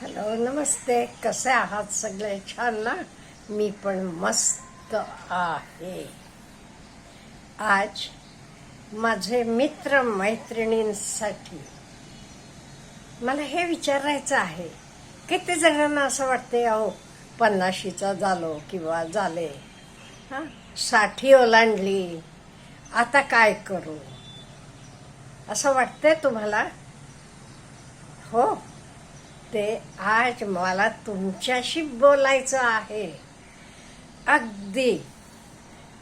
Hello नमस्ते. कसे आहात सगळे? छान ना? मी पण मस्त आहे. आज माझे मित्र मैत्रिणींसाठी मला हे विचारायचं आहे. किती जणांना असं वाटते अहो पन्नाशीचा झालो किंवा झाले. हां? साठी ओलांडली. आता काय करू? असं वाटतंय तुम्हाला? हो? ते आज मला तुमच्याशी बोलायचं आहे. अगदी.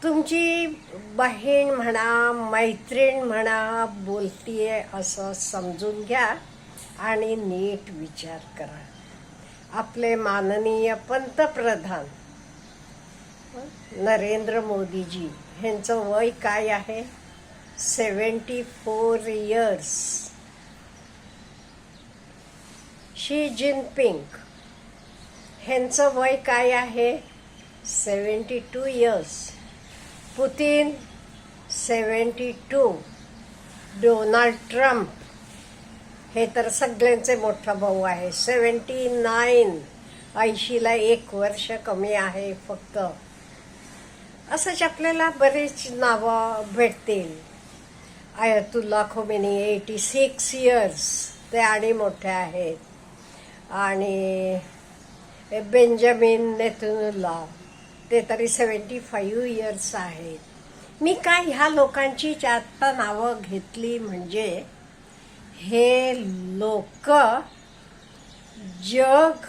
तुमची बहीण म्हणा मैत्रीण म्हणा बोलतीये असं समजून घ्या आणि नीट विचार करा. आपले माननीय पंतप्रधान नरेंद्र मोदीजी ह्यांचं वय काय आहे? Seventy four years Xi Jinping. ह्यांचं वय काय आहे? Seventy two years. Putin seventy two. Donald Trump. हे तर सगळ्यांचे मोठा भाऊ आहे. Seventy nine. ऐंशीला एक वर्ष कमी आहे फक्त. असंच आपल्याला बरेच नावं भेटतील. Ayatollah Khomeini eighty six years. ते आणि मोठे आहेत. आणि बेंजामिन नेतनुल्ला ते तरी सेवन्टी फाईव्ह इयर्स आहेत. मी काय ह्या लोकांची आत्ता नावं घेतली म्हणजे हे लोक जग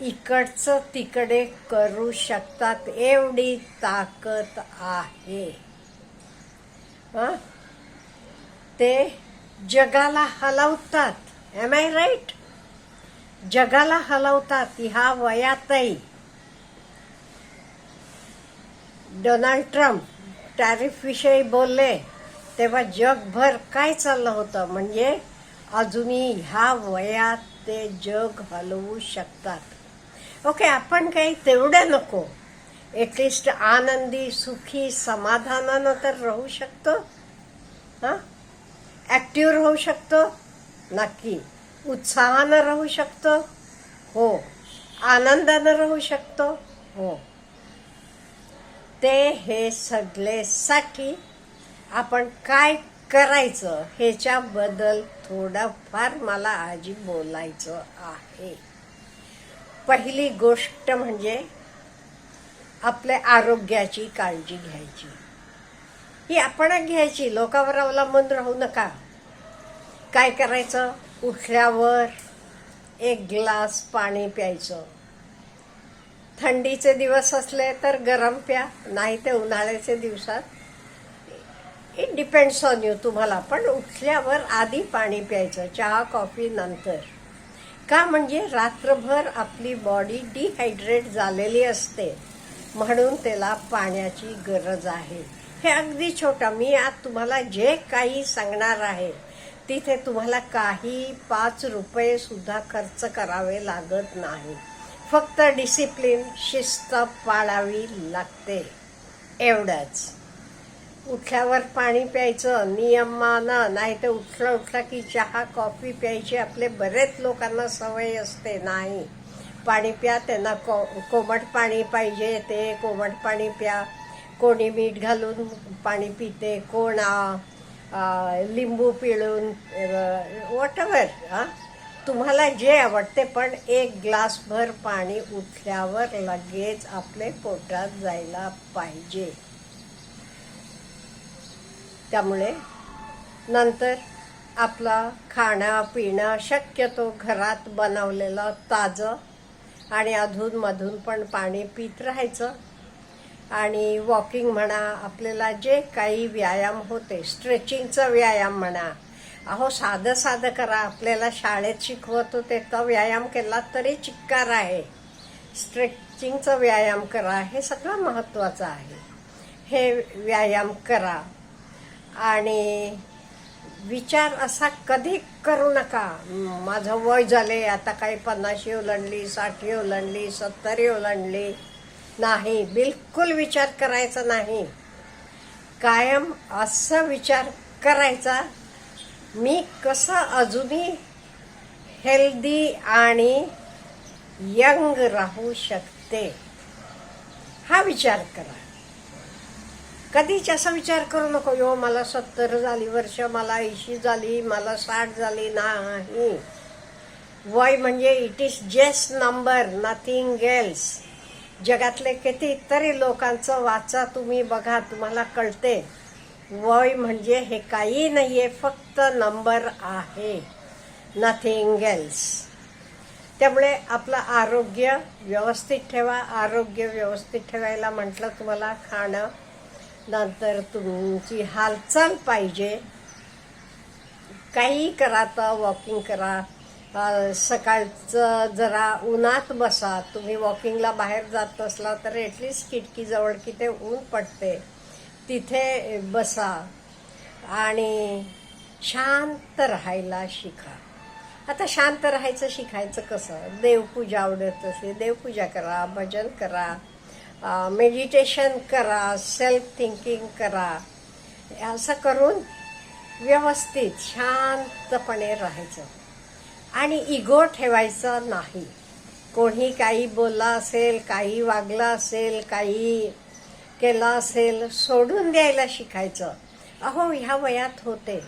इकडचं तिकडे करू शकतात एवढी ताकद आहे. ते जगाला हलवतात. एम आय राईट जगाला हलवतात ह्या वयातही. डोनाल्ड ट्रम्प टॅरिफ विषयी बोलले तेव्हा जगभर काय चाललं होतं? म्हणजे अजूनही ह्या वयात ते जग हलवू शकतात. ओके आपण काही तेवढं नको. एटलिस्ट आनंदी सुखी समाधानानं तर राहू शकतो. हां? ॲक्टिव्ह राहू शकतो. नक्की. उत्साहानं राहू शकतो. हो. आनंदानं राहू शकतो. हो. ते हे सगळेसाठी आपण काय करायचं ह्याच्याबद्दल थोडंफार मला आजी बोलायचं आहे. पहिली गोष्ट म्हणजे आपल्या आरोग्याची काळजी घ्यायची. ही आपण घ्यायची. लोकांवर अवलंबून राहू नका. काय करायचं? उठल्यावर एक ग्लास पाणी प्यायचं. थंडीचे दिवस असले तर गरम प्या नाही ते उन्हाळ्याचे दिवसात. इट डिपेंड्स ऑन यू तुम्हाला पण उठल्यावर आधी पाणी प्यायचं चहा कॉफी नंतर. का म्हणजे रात्रभर आपली बॉडी डिहायड्रेट झालेली असते. म्हणून त्याला पाण्याची गरज आहे. हे अगदी छोटा. मी आज तुम्हाला जे काही सांगणार आहे तिथे तुम्हाला काही पाच रुपये सुद्धा खर्च करावे लागत नाही. फक्त डिसिप्लिन शिस्त पाळावी लागते. एवढंच. उठल्यावर पाणी प्यायचं नियमानं नाही तर उठलं उठलं की चहा कॉफी प्यायची आपले बरेच लोकांना सवय असते नाही. पाणी प्या त्यांना को कोमट पाणी पाहिजे ते कोमट पाणी प्या. कोणी मीठ घालून पाणी पिते कोण लिंबू पिळून वॉटएव्हर हां. तुम्हाला जे आवडते पण एक ग्लासभर पाणी उठल्यावर लगेच आपले पोटात जायला पाहिजे. त्यामुळे नंतर आपला खाणं पिणं शक्यतो घरात बनवलेलं ताजं आणि अधूनमधून पण पाणी पित राहायचं. आणि वॉकिंग म्हणा आपल्याला जे काही व्यायाम होते स्ट्रेचिंगचा व्यायाम म्हणा अहो साधं साधं करा आपल्याला शाळेत शिकवत होते तर व्यायाम केला तरी चिक्कार आहे. स्ट्रेचिंगचा व्यायाम करा हे सगळं महत्त्वाचं आहे. हे व्यायाम करा. आणि विचार असा कधी करू नका. माझं वय झाले आता काही पन्नाशी ओलांडली साठी ओलांडली सत्तरी ओलांडली. नाही बिलकुल विचार करायचा नाही. कायम असा विचार करायचा मी कसं अजूनही हेल्दी आणि यंग राहू शकते? हा विचार करा. कधीच असा विचार करू नको यो मला सत्तर झाली वर्ष मला ऐंशी झाली मला साठ झाली नाही. वय म्हणजे it is just number nothing else जगातले कितीतरी लोकांचं वाचा तुम्ही बघा तुम्हाला कळते. वय म्हणजे हे काही नाही आहे फक्त नंबर आहे. नथिंग एल्स त्यामुळे आपलं आरोग्य व्यवस्थित ठेवा. आरोग्य व्यवस्थित ठेवायला म्हटलं तुम्हाला खाणं. नंतर तुमची हालचाल पाहिजे. काही करा तर वॉकिंग करा. सकाळचं जरा उन्हात बसा. तुम्ही वॉकिंगला बाहेर जात असला तर ॲटलिस्ट खिडकीजवळ की ते ऊन पडते. तिथे बसा आणि शांत राहायला शिका. आता शांत राहायचं शिकायचं कसं? देवपूजा आवडत असेल देवपूजा करा भजन करा मेडिटेशन करा सेल्फ थिंकिंग करा. असं करून व्यवस्थित शांतपणे राहायचं. आणि इगो ठेवायचा नाही. कोणी काही बोलला असेल काही वागला असेल काही केला असेल सोडून द्यायला शिकायचं. अहो ह्या वयात होते.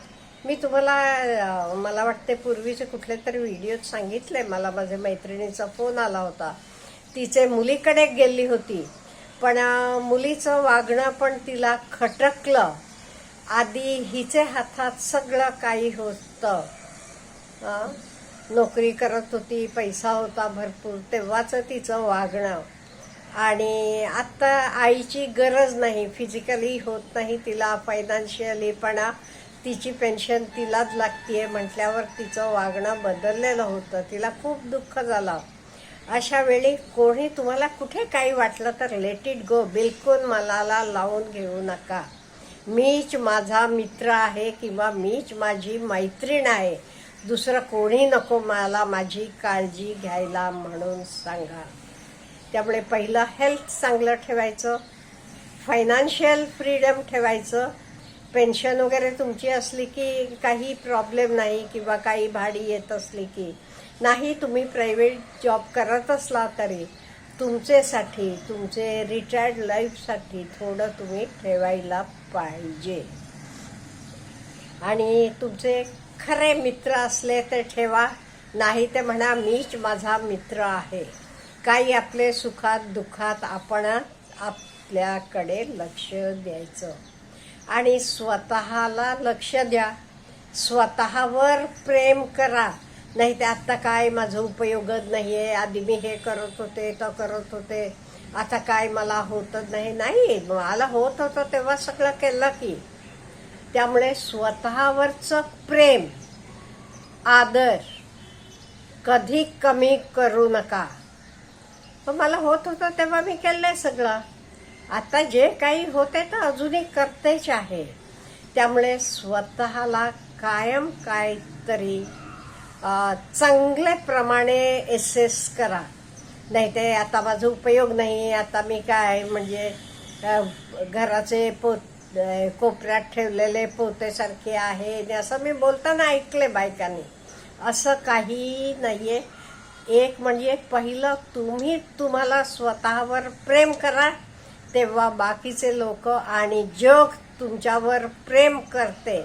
मी तुम्हाला मला वाटते पूर्वीचे कुठले तरी व्हिडिओत सांगितले. मला माझ्या मैत्रिणीचा फोन आला होता. तिचे मुलीकडे गेली होती. पण मुलीचं वागणं पण तिला खटकलं. आधी हिचे हातात सगळं काही होतं. नोकरी करत होती पैसा होता भरपूर तेव्हाचं तिचं वागणं. आणि आत्ता आईची गरज नाही फिजिकली होत नाही तिला फायनान्शियली पण तिची पेन्शन तिलाच लागतीये म्हटल्यावर तिचं वागणं बदललेलं होतं. तिला खूप दुःख झालं. अशा वेळी कोणी तुम्हाला कुठे काही वाटलं तर लेट इट गो बिलकुल मनाला लावून घेऊ नका. मीच माझा मित्र आहे किंवा मीच माझी मैत्रीण आहे. दुसरं कोणी नको मला माझी काळजी घ्यायला म्हणून सांगा. त्यामुळे पहिलं हेल्थ चांगलं ठेवायचं फायनान्शियल फ्रीडम ठेवायचं. पेन्शन वगैरे तुमची असली की काही प्रॉब्लेम नाही किंवा काही भाडी येत असली की. नाही तुम्ही प्रायव्हेट जॉब करत असला तरी तुमचेसाठी तुमचे रिटायर्ड लाईफसाठी थोडं तुम्ही ठेवायला पाहिजे. आणि तुमचे खरे मित्र असले तर ठेवा. नाही ते म्हणा मीच माझा मित्र आहे. काही आपले सुखात दुःखात आपण आपल्याकडे लक्ष द्यायचं. आणि स्वतःला लक्ष द्या. स्वतःवर प्रेम करा. नाही ते आत्ता काय माझं उपयोगच नाही आहे आधी मी हे करत होते तर करत होते. आता काय मला होतच नाही. नाही मला होत होतं तेव्हा सगळं केलं की. त्यामुळे स्वतःवरचं प्रेम आदर कधी कमी करू नका. पण मला होत होतं तेव्हा मी केलं आहे सगळं. आता जे काही होते तर अजूनही करतेच आहे. त्यामुळे स्वतःला कायम काहीतरी चांगल्याप्रमाणे एसेस करा. नाही ते आता माझा उपयोग नाही आता मी काय म्हणजे घराचे पोत कोपऱ्यात ठेवलेले पोतेसारखे आहे. असं मी बोलताना ऐकले बायकांनी. असं काही नाही आहे एक म्हणजे पहिलं तुम्ही तुम्हाला स्वतःवर प्रेम करा तेव्हा बाकीचे लोक आणि जग तुमच्यावर प्रेम करते.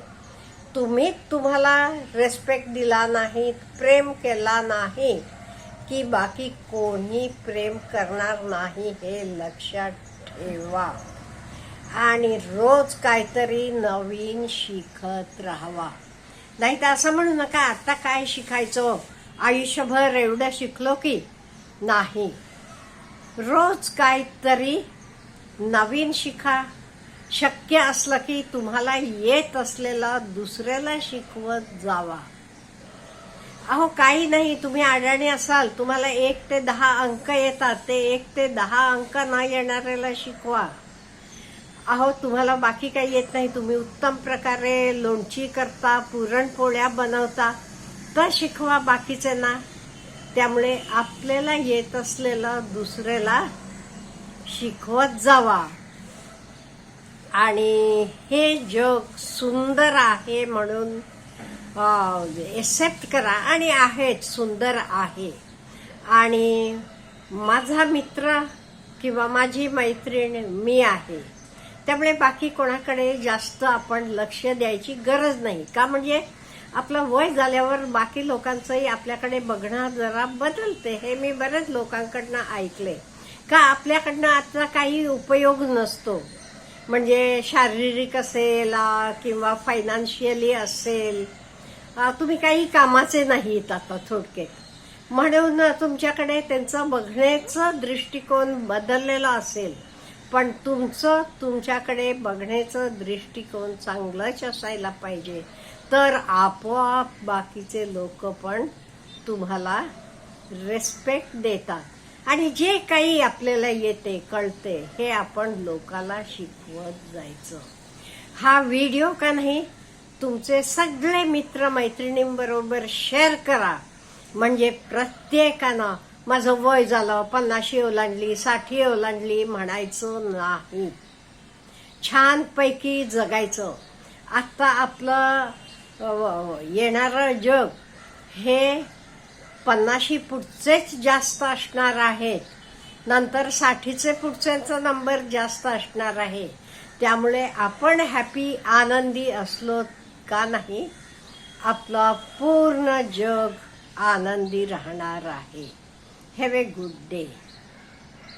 तुम्ही तुम्हाला रेस्पेक्ट दिला नाही प्रेम केला नाही की बाकी कोणी प्रेम करणार नाही हे लक्षात ठेवा. आणि रोज काहीतरी नवीन शिकत राहावा. नाही तर असं म्हणू नका आता काय शिकायचं? आयुष्यभर एवढं शिकलो की नाही. रोज काहीतरी नवीन शिका. शक्य असलं की तुम्हाला येत असलेला दुसऱ्याला शिकवत जावा. अहो काही नाही तुम्ही अडाणी असाल तुम्हाला एक ते दहा अंक येतात ते एक ते दहा अंक न येणाऱ्याला शिकवा. अहो तुम्हाला बाकी काही येत नाही. तुम्ही उत्तम प्रकारे लोणची करता पुरणपोळ्या बनवता. तर शिकवा बाकीचे ना त्यामुळे आपल्याला येत असलेलं दुसऱ्याला शिकवत जावा. आणि हे जग सुंदर आहे म्हणून एक्सेप्ट करा. आणि आहेच सुंदर आहे. आणि माझा मित्र किंवा माझी मैत्रीण मी आहे. त्यामुळे बाकी कोणाकडे जास्त आपण लक्ष द्यायची गरज नाही. का म्हणजे आपलं वय झाल्यावर बाकी लोकांचंही आपल्याकडे बघणं जरा बदलते हे मी बरेच लोकांकडनं ऐकले का आपल्याकडनं आता काही उपयोग नसतो. म्हणजे शारीरिक असेल किंवा फायनान्शियली असेल तुम्ही काही कामाचे नाहीत आता थोडक्यात. म्हणून तुमच्याकडे त्यांचं बघण्याचं दृष्टिकोन बदललेला असेल. पण तुमचं तुमच्याकडे बघण्याचं दृष्टिकोन चांगलंच असायला पाहिजे. तर आपोआप बाकीचे लोक पण तुम्हाला रेस्पेक्ट देतात. आणि जे काही आपल्याला येते कळते हे आपण लोकाला शिकवत जायचं. हा व्हिडिओ का नाही तुमचे सगळे मित्र मैत्रिणींबरोबर शेअर करा. म्हणजे प्रत्येकानं माझं वय झालं पन्नाशी ओलांडली साठी ओलांडली म्हणायचं नाही. छानपैकी जगायचं. आता आपलं येणारं जग हे पन्नाशी पुढचेच जास्त असणार आहेत नंतर साठीचे पुढच्यांचा नंबर जास्त असणार आहे. त्यामुळे आपण हॅपी आनंदी असलो का नाही आपलं पूर्ण जग आनंदी राहणार आहे. Have a good day.